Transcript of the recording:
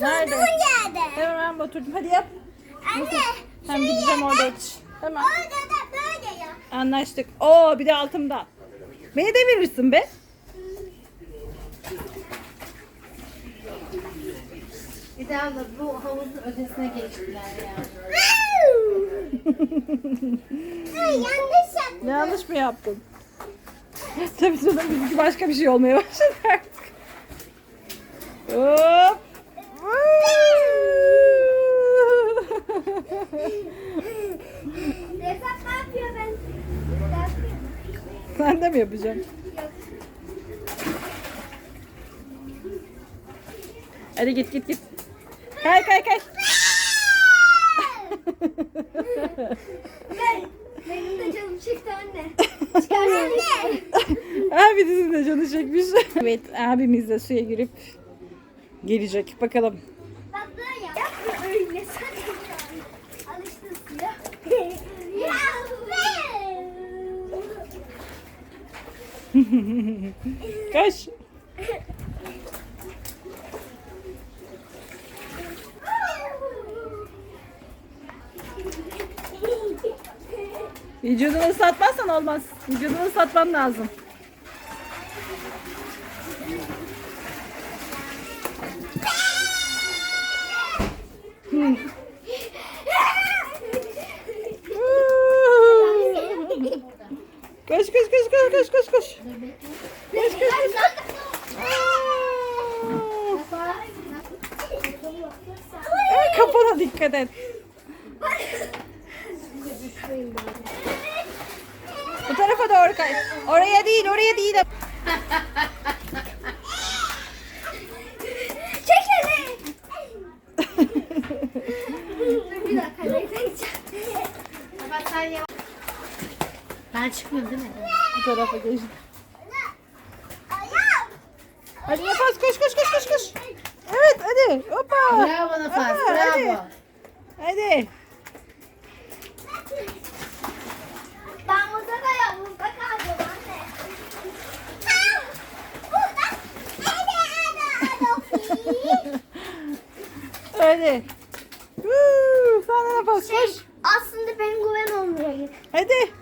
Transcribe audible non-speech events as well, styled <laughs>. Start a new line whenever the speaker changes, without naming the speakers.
Nerede?
yerde.
Hemen oturdum. Hadi yap.
Anne.
Sen
şu
gideceğim orada yetiş. Tamam.
Orada da böyle ya.
Anlaştık. Oo bir de altımda. Beni de verirsin be.
Bir daha da bu havuzun ötesine geçtiler ya.
Ay, yanlış yaptım.
Yanlış mı yaptın? Tabii canım bizimki başka bir şey olmaya başladı artık.
Refat ne yapıyor ben?
Sen de mi yapacaksın? Hadi git git git. Kay kay kay.
Ben, benim de canım çekti anne. <laughs> Çıkarsana.
Abinizin de canı çekmiş. evet abimiz de suya girip gelecek. Bakalım.
Bak böyle yap. Yapma öyle sen. Alıştın suya. Ya <laughs>
Kaç. Vücudunu ıslatmazsan olmaz. Vücudunu ıslatman lazım. Koş koş koş koş koş koş koş. Koş koş koş. Ay, Kafana dikkat et. Bu tarafa doğru kay. Oraya değil, oraya değil.
Ben çıkmıyorum değil mi?
Bu tarafa geç.
Ayağım.
Hadi Nefes koş koş koş koş koş. Evet hadi. Hoppa.
Bravo Nefes,
Hoppa,
bravo.
Hadi. hadi.
Ben burada da ya burada kaldım anne. Hadi hadi hadi.
Hadi. Huu, Sen de Nefes koş.
Aslında benim güven olmuyor. Hadi.